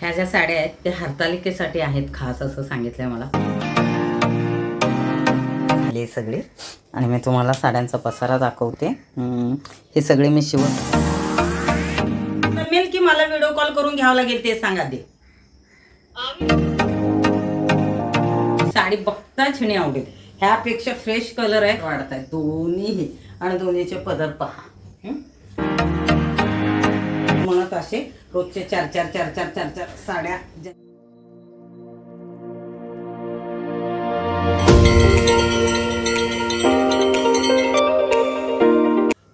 ह्या ज्या साड्या आहेत त्या हरतालिकेसाठी आहेत खास असं सांगितलंय मला. झाली सगळे. आणि मी तुम्हाला साड्यांचा पसारा दाखवते. हे सगळे मी शिवत जमेल की मला व्हिडिओ कॉल करून घ्यावं लागेल ते सांगा दे साडी बघता छिणी आवडेल. ह्यापेक्षा फ्रेश कलर आहे वाढत आहे दोन्हीही. आणि दोन्हीचे पदर पहा. असे रोजचे चार चार चार चार चार चार साड्या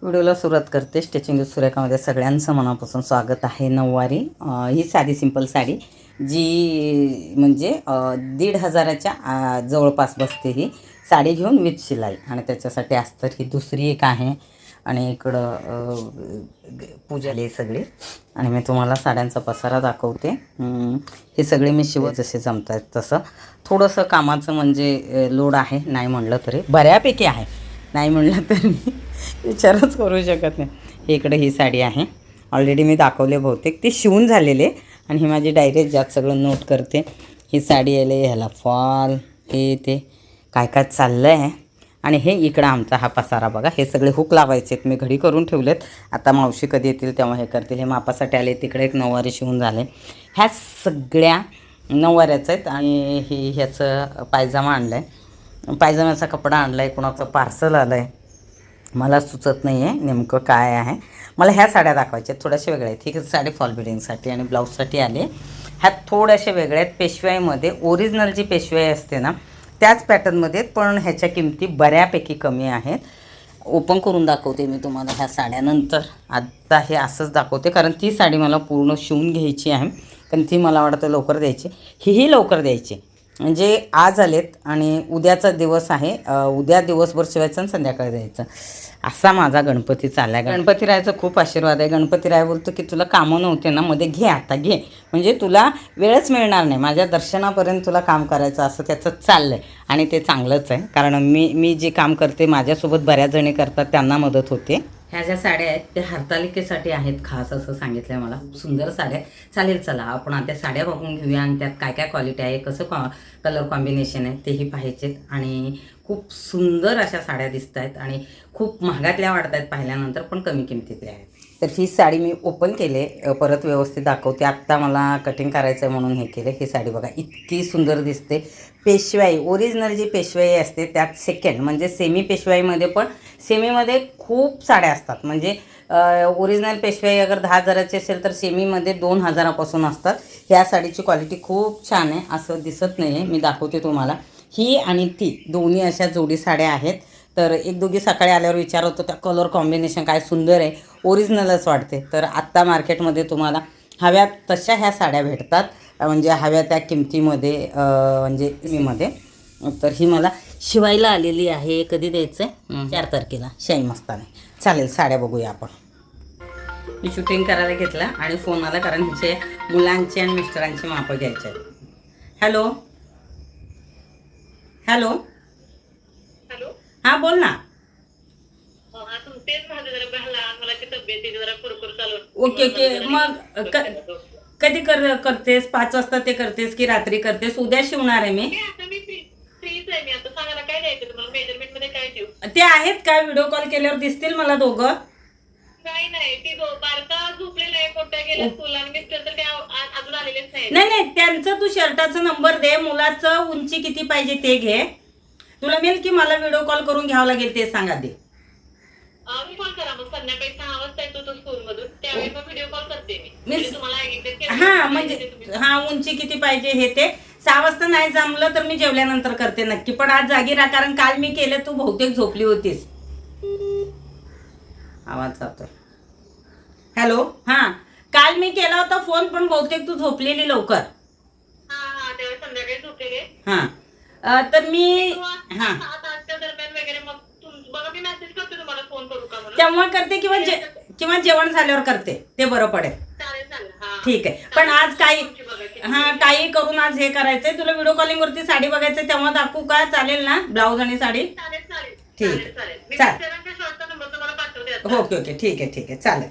व्हिडिओला सुरुवात करते. स्टिचिंग सुरेखामध्ये सगळ्यांचं मनापासून स्वागत आहे नऊवारी. ही साधी सिंपल साडी जी म्हणजे दीड हजाराच्या जवळपास बसते ही. साडी घेऊन विथ शिलाई. आणि त्याच्यासाठी अस्तर ही दुसरी एक आहे. आणि इकडं पूजाले सगळे पूजाली सगळी. आणि मी तुम्हाला साड्यांचा पसारा दाखवते. हे सगळे मी शिवत जसे जमत आहेत तसं. थोडंसं कामाचं म्हणजे लोड आहे नाही म्हणलं तरी. बऱ्यापैकी आहे. नाही म्हणलं तरी विचारच करू शकत नाही. हे इकडे ही साडी आहे. ऑलरेडी मी दाखवले बहुतेक. ते शिवून झालेले आणि ही माझी डायरेक्ट ज्यात सगळं नोट करते. ही साडी आले ह्याला फॉल हे ते काय काय चाललं आहे आणि हे इकडं आमचा हा पसारा बघा. हे सगळे हुक लावायचे आहेत. मी घडी करून ठेवलेत. आता मावशी कधी येतील तेव्हा हे करतील. हे मापासाठी आले. तिकडे एक नऊवारी शिवून झाले. ह्या सगळ्या नऊवाऱ्याच आहेत आणि ही ह्याचं पायजामा आणलं आहे पायजम्याचा कपडा आणला आहे कुणाचं पार्सल आलं आहे मला सुचत नाही आहे नेमकं काय आहे. मला ह्या साड्या दाखवायच्या आहेत. थोड्याशा वेगळ्या आहेत. ही साडी फॉल बिडिंगसाठी आणि ब्लाऊजसाठी आले ह्या थोड्याशा वेगळ्या आहेत. पेशवाईमध्ये ओरिजिनल जी पेशवाई असते ना त्याच पॅटर्नमध्ये आहेत, पण ह्याच्या किमती बऱ्यापैकी कमी आहेत. ओपन करून दाखवते मी तुम्हाला ह्या साड्यानंतर. आत्ता हे असंच दाखवते कारण ती साडी मला पूर्ण शिवून घ्यायची आहे कारण ती मला वाटतं लवकर द्यायची. हीही लवकर द्यायची. म्हणजे आज आलेत आणि उद्याचा दिवस आहे उद्या दिवसभर शिवायचं आणि संध्याकाळी द्यायचं. असा माझा गणपती चालला आहे गणपतीरायाचा खूप आशीर्वाद आहे. गणपतीराय बोलतो की तुला कामं नव्हते ना मध्ये घे आता घे. म्हणजे तुला वेळच मिळणार नाही. माझ्या दर्शनापर्यंत तुला काम करायचं असं त्याचं चाललं आहे आणि ते चांगलंच आहे. कारण मी मी जे काम करते माझ्यासोबत बऱ्याच जणी करतात त्यांना मदत होते. ह्या ज्या साड्या आहेत त्या हरतालिकेसाठी आहेत खास असं सांगितलंय मला. सुंदर साड्या. चालेल चला आपण आता साड्या बघून घेऊया आणि त्यात काय काय क्वालिटी आहे कसं कॉ कलर कॉम्बिनेशन आहे तेही पाहायचेत. आणि खूप सुंदर अशा साड्या दिसत आहेत आणि खूप महागातल्या वाटत आहेत पाहिल्यानंतर पण कमी किमतीतल्या आहेत. तर ही साडी मी ओपन केले परत व्यवस्थित दाखवते. आत्ता मला कटिंग करायचं आहे म्हणून हे केलं. ही साडी बघा इतकी सुंदर दिसते. पेशवाई ओरिजिनल जी पेशवाई असते त्यात सेकंड म्हणजे सेमी पेशवाईमध्ये पण सेमीमध्ये खूप साड्या असतात. म्हणजे ओरिजिनल पेशवाई अगर दहा हजाराची असेल तर सेमीमध्ये दोन हजारापासून असतात. ह्या साडीची क्वालिटी खूप छान आहे. असं दिसत नाही आहे मी दाखवते तुम्हाला. ही आणि ती दोन्ही अशा जोडी साड्या आहेत. तर एक दोघी सकाळी आल्यावर विचार होतो त्या कलर कॉम्बिनेशन काय सुंदर आहे ओरिजिनलच वाटते. तर आत्ता मार्केटमध्ये तुम्हाला हव्या तशा ह्या साड्या भेटतात. म्हणजे हव्या त्या किमतीमध्ये म्हणजे मीमध्ये. तर ही मला शिवायला आलेली आहे. कधी द्यायचं आहे चार तारखेला. शाही मस्ताने. चालेल साड्या बघूया आपण. मी शूटिंग करायला घेतला आणि फोन आला कारण हिचे मुलांची आणि मिस्टरांची मापं घ्यायचे आहेत. Hello hello. हॅलो. हां बोल ना. हो, ओके ओके. मग कधी कर करतेस? पाच वाजता ते करतेस की रात्री करतेस? उद्या शिवणार आहे मी. आता मी फ्री- फ्रीच आहे मी. आता सांगा ना काय द्यायचं तुम्हाला? मेजरमेंटमध्ये काय देऊ ते आहेत का? व्हिडिओ कॉल केल्यावर दिसतील मला दोघं? नाही नाही. ती दो- बारका झोपलेला आहे मोठ्या गेल्या स्कूल आणि मिस्टर तर काय आ- अजून आलेलेच नाही नाही नाही त्यांचं तू शर्टाचा नंबर दे मुलाचं उंची किती पाहिजे ते घे. तुला मिळेल की मला व्हिडिओ कॉल करून घ्यावं लागेल ते सांगा दे मी कॉल करा मग. संध्याकाळी सहा वाजता येतो तो स्कूल मधून त्यावेळी मग व्हिडिओ कॉल करते मी. म्हणजे तुम्हाला हा म्हणजे तुम्ही- हा उंची किती पाहिजे हे ते. सहा वाजता नाही जमलं तर मी जेवल्यानंतर करते नक्की. पण आज जागी राहा कारण काल मी केलं तू बहुतेक झोपली होतीस. आवाज जातोय हॅलो हा. काल मी केला होता फोन पण बहुतेक तू झोपलेली लवकर. हा हा हा. तर मी हा. करते तेव्हा करते किंवा जे किंवा जेवण झाल्यावर करते ते बरं पडेल. हा. ठीक आहे. पण आज काही हा काही करून आज हे करायचंय. तुला व्हिडिओ कॉलिंग वरती साडी बघायचंय तेव्हा दाखवू का? चालेल ना? ब्लाऊज आणि साडी? ठीक. चालेल चालेल. आता. Okay okay. ठीक आहे ठीक आहे. चालेल.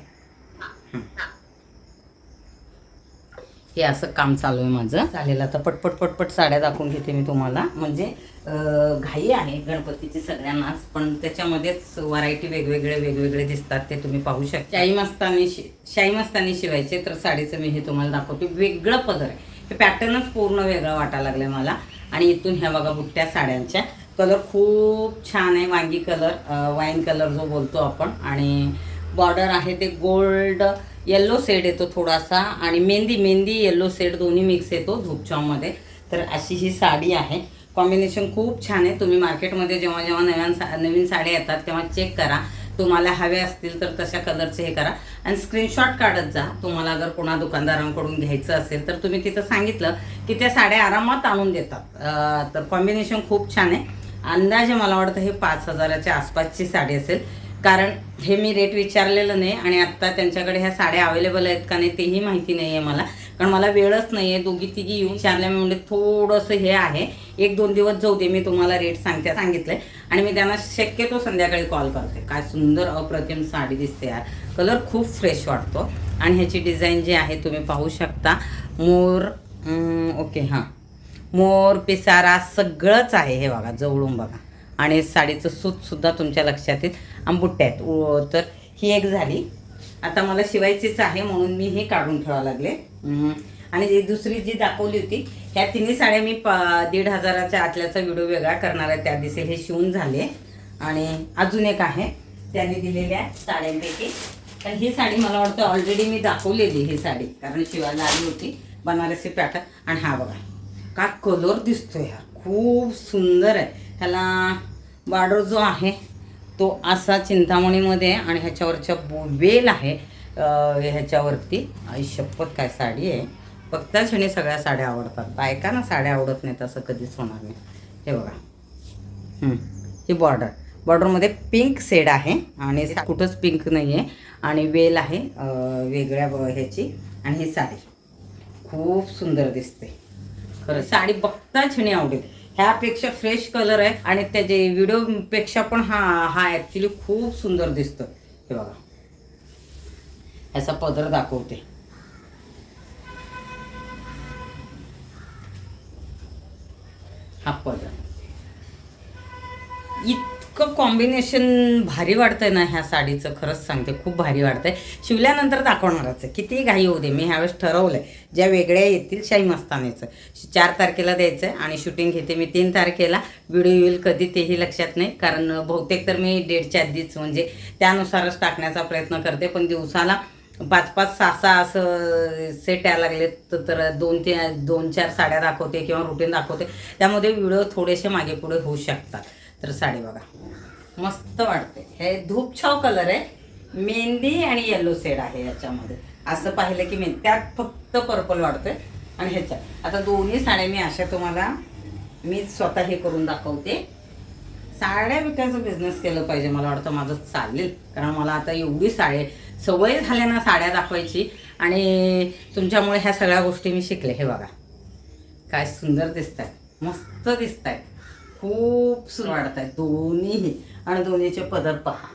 हे असं काम चालू आहे माझं. चालेल आता पटपट पटपट साड्या दाखवून घेते मी तुम्हाला. म्हणजे घाई आहे गणपतीची सगळ्यांनाच पण त्याच्यामध्येच व्हरायटी वेगवेगळे वेगवेगळे दिसतात ते तुम्ही पाहू शकता. शाही मस्तानी शि शाही मस्तानी शिवायचे तर साडीचं मी हे तुम्हाला दाखवते. वेगळं पदर आहे. हे पॅटर्नच पूर्ण वेगळं वाटायला लागलं मला. आणि इथून ह्या बघा बुट्ट्या साड्यांच्या. कलर खूप छान आहे. वांगी कलर वाईन कलर जो बोलतो आपण. आणि बॉर्डर आहे ते गोल्ड येल्लो सेड येतो थोडासा आणि मेहंदी मेहंदी येल्लो सेड दोन्ही मिक्स येतो धूपचावमध्ये तर अशी ही साडी आहे. कॉम्बिनेशन खूप छान आहे. तुम्ही मार्केटमध्ये जेव्हा जेव्हा नव्यान सा नवीन साड्या येतात तेव्हा चेक करा. तुम्हाला हवे असतील तर तशा कलरचे हे करा. आणि स्क्रीनशॉट काढत जा. तुम्हाला जर कोणा दुकानदारांकडून घ्यायचं असेल तर तुम्ही तिथं सांगितलं की त्या साड्या आरामात आणून देतात. तर कॉम्बिनेशन खूप छान आहे. अंदाजे मला वाटतं हे पाच हजाराच्या आसपासची साडी असेल. कारण हे मी रेट विचारलेलं नाही आणि आत्ता त्यांच्याकडे ह्या साड्या अवेलेबल आहेत का नाही तेही माहिती नाही आहे मला. कारण मला वेळच नाही आहे दोघी तिघी येऊन विचारल्या मी म्हणजे थोडंसं हे आहे. एक दोन दिवस जाऊ दे मी तुम्हाला रेट सांगते सांगितलं आहे आणि मी त्यांना शक्यतो संध्याकाळी कॉल करते. काय सुंदर अप्रतिम साडी दिसते यार. कलर खूप फ्रेश वाटतो. आणि ह्याची डिझाईन जी आहे तुम्ही पाहू शकता. मोर ओके हां. मोर पिसारा सगळंच आहे हे बघा जवळून बघा. आणि साडीचं सूतसुद्धा तुमच्या लक्षात येईल. आंबुट्ट्या आहेत. तर ही एक झाली. आता मला शिवायचीच आहे म्हणून मी हे काढून ठेवावं लागले. आणि जी दुसरी जी दाखवली होती ह्या तिन्ही साड्या मी प दीड हजाराच्या आतल्याचा व्हिडिओ वेगळा करणार आहे. त्या दिसेल हे शिवून झाले. आणि अजून एक आहे. त्याने दिलेल्या साड्यांपैकी. तर ही साडी मला वाटतं ऑलरेडी मी दाखवलेली ही साडी. कारण शिवायला आली होती बनारसी पॅटर्न. आणि हा बघा का कलर दिसतोय हा. खूप सुंदर आहे. ह्याला बॉर्डर जो आहे तो असा चिंतामणीमध्ये आहे आणि ह्याच्यावरच्या बो- वेल आहे ह्याच्यावरती आई शपथ काय साडी आहे? फक्तच ह्याने सगळ्या साड्या आवडतात. बायकांना साड्या आवडत नाहीत असं कधीच होणार नाही. हे बघा. हं, बॉर्डर. बॉर्डरमध्ये पिंक शेड आहे आणि कुठंच पिंक नाही आहे आणि वेल आहे वेगळ्या ह्याची आणि ही साडी. खूप सुंदर दिसते. खरं साडी बघताच नाही आवडेल. ह्यापेक्षा फ्रेश कलर आहे आणि त्याचे व्हिडिओपेक्षा पण हा हा ॲक्च्युली खूप सुंदर दिसतो हे बघा. ह्याचा पदर दाखवते. हा पदर. इतकं कॉम्बिनेशन भारी वाटतंय ना ह्या साडीचं. खरंच सांगते खूप भारी वाटतंय. शिवल्यानंतर दाखवणारच आहे. किती घाई होऊ दे मी ह्यावेळेस ठरवलंय. ज्या वेगळ्या येतील शाही मस्तानीचं. चार तारखेला द्यायचं आहे आणि शूटिंग घेते मी तीन तारखेला. व्हिडिओ येईल कधी तेही लक्षात नाही. कारण बहुतेक तर मी डेटच्या आधीच म्हणजे त्यानुसारच टाकण्याचा प्रयत्न करते. पण दिवसाला पाच पाच सहा सहा असं सेट यायला लागले तर तर दोन ते दोन चार साड्या दाखवते किंवा रुटीन दाखवते. त्यामध्ये व्हिडिओ थोडेसे मागे पुढे होऊ शकतात. तर साडी बघा. मस्त वाटते हे धूपछाव कलर आहे. मेहंदी आणि येलो सेड आहे याच्यामध्ये. असं पाहिलं की मी त्यात फक्त पर्पल वाढतोय आणि ह्याच्यात. आता दोन्ही साड्या मी अशा तुम्हाला मी स्वतः हे करून दाखवते. साड्या विकायचा बिझनेस केलं पाहिजे मला वाटतं. माझं चालेल. कारण मला आता एवढी साडे सवय झाल्या ना साड्या दाखवायची आणि तुमच्यामुळे ह्या सगळ्या गोष्टी मी शिकले. हे बघा. काय सुंदर दिसत आहेत मस्त दिसत आहेत खूप सुंदर वाटत आहेत दोन्हीही. आणि दोन्हीचे पदर पहा.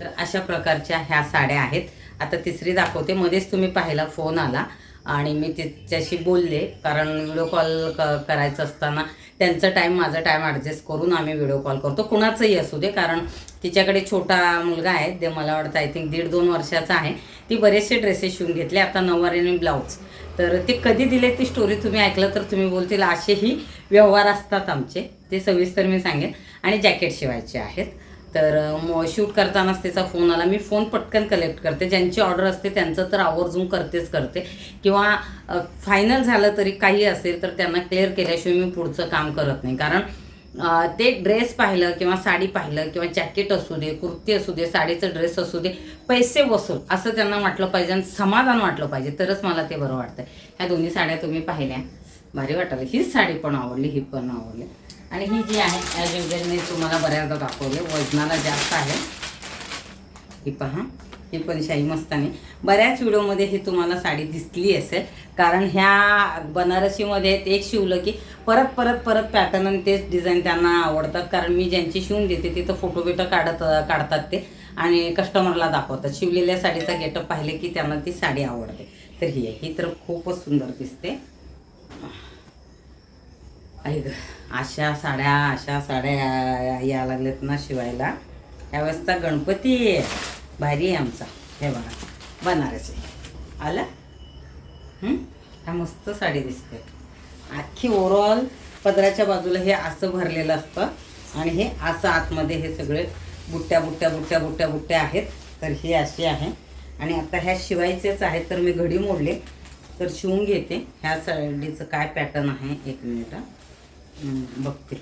तर अशा प्रकारच्या ह्या साड्या आहेत. आता तिसरी दाखवते. मध्येच तुम्ही पाहिला फोन आला. आणि मी तिच्याशी बोलले. कारण व्हिडिओ कॉल क करायचं असताना त्यांचा टाईम माझा टाईम ॲडजस्ट करून आम्ही व्हिडिओ कॉल करतो. कुणाचंही असू दे. कारण तिच्याकडे छोटा मुलगा आहे. ते मला वाटतं आय थिंक दीड दोन वर्षाचा आहे. ती बरेचसे ड्रेसेस शिवून घेतले. आता नऊवारी आणि ब्लाऊज तर ते कधी दिले ती स्टोरी तुम्ही ऐकलं तर तुम्ही बोलतील. असेही व्यवहार असतात आमचे. ते सविस्तर मी सांगेन. आणि जॅकेट शिवायचे आहेत. तर म शूट करतानाच त्याचा फोन आला. मी फोन पटकन कलेक्ट करते. ज्यांची ऑर्डर असते त्यांचं तर आवर्जून करतेच करते. किंवा फायनल झालं तरी काही असेल तर त्यांना क्लिअर केल्याशिवाय मी पुढचं काम करत नाही. कारण ते ड्रेस पाहिलं किंवा साडी पाहिलं किंवा जॅकेट असू दे कुर्ती असू दे साडीचं ड्रेस असू दे पैसे वसूल असं त्यांना वाटलं पाहिजे आणि समाधान वाटलं पाहिजे. तरच मला ते बरं वाटतं ह्या दोन्ही साड्या तुम्ही पाहिल्या. भारी वाटलं हीच साडी पण आवडली ही पण आवडली. आणि ही जी आहे ॲज युजल मी तुम्हाला बऱ्याचदा दाखवले वजनाला जास्त आहे. ही पहा ही पण शाही मस्तानी. बऱ्याच व्हिडिओमध्ये ही तुम्हाला साडी दिसली असेल कारण ह्या बनारसीमध्ये एक शिवलं की परत परत परत पॅटर्न आणि तेच डिझाईन त्यांना आवडतात. कारण मी ज्यांची शिवून देते तिथं फोटो बिटो काढत काढतात ते. आणि कस्टमरला दाखवतात. शिवलेल्या साडीचा गेटअप पाहिले की त्यांना ती साडी आवडते. तर ही आहे. ही तर खूपच सुंदर दिसते. ऐक अशा साड्या अशा साड्या या- लागल्यात ना शिवायला. यावेळेसचा गणपती आहे. भारी आहे आमचा. हे बघा बनारस. आहे आलं ह्या हा मस्त साडी दिसते. आखी ओव्हरऑल पदराच्या बाजूला हे असं भरलेलं असतं आणि हे असं आतमध्ये हे सगळे बुट्ट्या बुट्ट्या बुट्ट्या बुट्ट्या बुट्ट्या आहेत. तर ही अशी आहे. आणि आता ह्या शिवायचेच आहेत तर मी घडी मोडले. तर शिवून घेते. ह्या साडीचं काय पॅटर्न आहे? एक मिनिट बघते.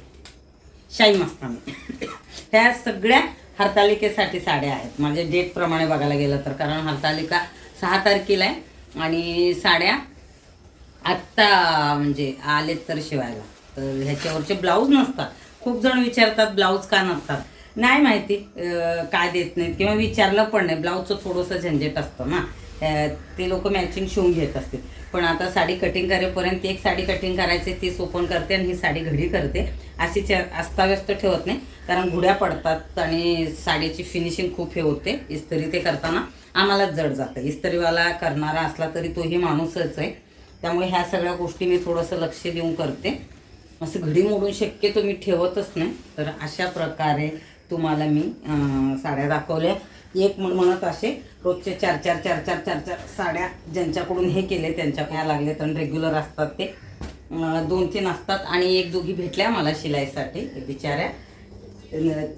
शाही मस्तानी. ह्या सगळ्या हरतालिकेसाठी साड्या आहेत. माझ्या डेटप्रमाणे बघायला गेलं तर कारण हरतालिका सहा तारखेला आहे आणि साड्या आत्ता म्हणजे आलेत तर शिवायला. तर ह्याच्यावरचे ब्लाऊज नसतात. खूप जण विचारतात ब्लाऊज का नसतात? नाही माहिती काय देत नाहीत किंवा विचारलं पण नाही. ब्लाऊजचं थोडंसं झंझट असतं ना. ते लोक मॅचिंग शिवून घेत असतील. पण आता साडी कटिंग करेपर्यंत एक साडी कटिंग करायची तीच ओपन करते आणि ही साडी घडी करते. अशी च अस्ताव्यस्त ठेवत नाही. कारण घुड्या पडतात आणि साडीची फिनिशिंग खूप हे होते. इस्त्री ते करताना आम्हालाच जड जातं. इस्त्रीवाला करणारा असला तरी तोही माणूसच आहे. त्यामुळे ह्या सगळ्या गोष्टी मी थोडंसं लक्ष देऊन करते. असं घडी मोडून शक्यतो मी ठेवतच नाही. तर अशा प्रकारे तुम्हाला मी साड्या दाखवल्या. एक म्हणत असे रोजचे चार चार चार चार चार चार साड्या ज्यांच्याकडून हे केले त्यांच्या काय लागले तर रेग्युलर असतात ते. दोन तीन असतात आणि एक दोघी भेटल्या मला शिलाईसाठी बिचाऱ्या.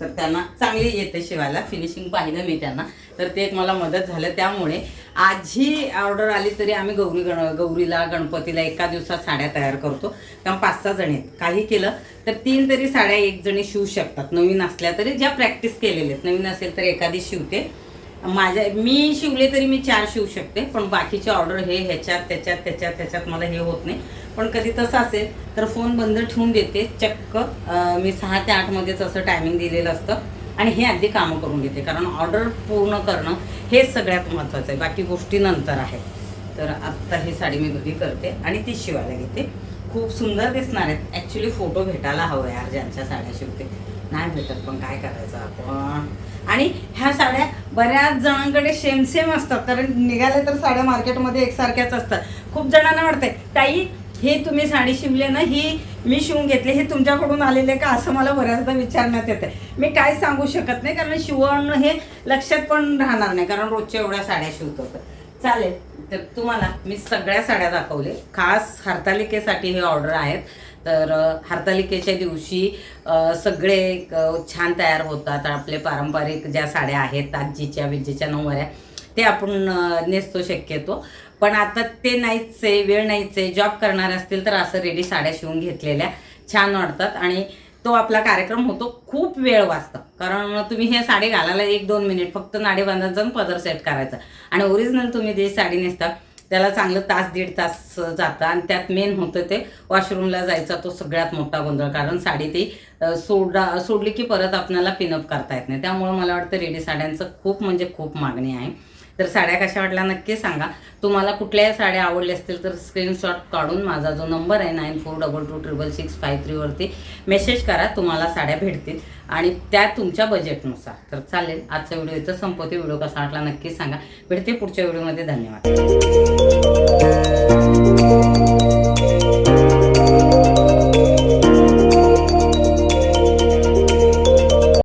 तर त्यांना चांगली येते शिवायला फिनिशिंग पाहिलं मी त्यांना. तर ते एक मला मदत झालं. त्यामुळे आजही ऑर्डर आली तरी आम्ही गौरी गण गौरीला गणपतीला एका दिवसात साड्या तयार करतो. कारण पाच सहा जणी आहेत. काही केलं तर तीन तरी साड्या एक जणी शिवू शकतात. नवीन असल्या तरी ज्या प्रॅक्टिस केलेल्या आहेत. नवीन असेल तर एखादी शिवते. माझ्या मी शिवले तरी मी चार शिवू शकते पण बाकीचे ऑर्डर हे ह्याच्यात त्याच्यात त्याच्यात त्याच्यात मला हे होत नाही. पण कधी तसं असेल तर फोन बंद ठेवून देते. चक्क मी सहा ते आठमध्येच असं टायमिंग दिलेलं असतं. आणि हे आधी कामं करून घेते कारण ऑर्डर पूर्ण करणं हे सगळ्यात महत्त्वाचं आहे. बाकी गोष्टी नंतर आहे तर आत्ता ही साडी मी घरी करते आणि ती शिवायला घेते. खूप सुंदर दिसणार आहेत. ॲक्च्युली फोटो भेटायला हवं यार ज्यांच्या साड्या शिवते. नाही भेटत पण काय करायचं आपण? आणि ह्या साड्या बऱ्याच जणांकडे सेम सेम असतात कारण निघाल्या तर साड्या मार्केटमध्ये एकसारख्याच असतात. खूप जणांना वाटतंय ताई हे तुम्ही साडी शिवले ना ही मी शिवून घेतली हे तुमच्याकडून आलेले का? असं मला बऱ्याचदा विचारण्यात येते मी काय सांगू शकत नाही कारण शिवण हे लक्षात पण राहणार नाही कारण रोजच्या एवढ्या साड्या शिवतो तर चालेल तर तुम्हाला मी सगळ्या साड्या दाखवले. खास हरतालिकेसाठी हे ऑर्डर आहेत. तर हरतालिकेच्या दिवशी सगळे छान तयार होतात. आपले पारंपरिक ज्या साड्या आहेत आजीच्या विजेच्या नऊवाऱ्या ते आपण नेसतो शक्यतो. पण आता ते नाहीच आहे वेळ नाहीच आहे जॉब करणारे असतील तर असं रेडी साड्या शिवून घेतलेल्या छान वाटतात. आणि तो आपला कार्यक्रम होतो खूप वेळ वाचतं. कारण तुम्ही हे साडी घालायला एक दोन मिनिट फक्त नाडी बांधायचं जाऊन पदर सेट करायचा. आणि ओरिजिनल तुम्ही जी साडी नेसता त्याला चांगलं तास दीड तास जातं आणि त्यात मेन होतं ते वॉशरूमला जायचा तो सगळ्यात मोठा गोंधळ. कारण साडी ती सोडा सोडली की परत आपल्याला पिनअप करता येत नाही. त्यामुळं मला वाटतं रेडी साड्यांचं खूप म्हणजे खूप मागणी आहे. तर साड्या कशा वाटल्या नक्की सांगा. तुम्हाला कुठल्याही साड्या आवडल्या असतील तर स्क्रीनशॉट काढून माझा जो नंबर आहे nine four double two triple six five थ्रीवरती message करा. तुम्हाला साड्या भेटतील. आणि त्या तुमच्या बजेटनुसार तर चालेल. आजचा व्हिडिओ इथं संपवते. व्हिडिओ कसा वाटला नक्की सांगा. भेटते पुढच्या व्हिडिओमध्ये. धन्यवाद. Thank you.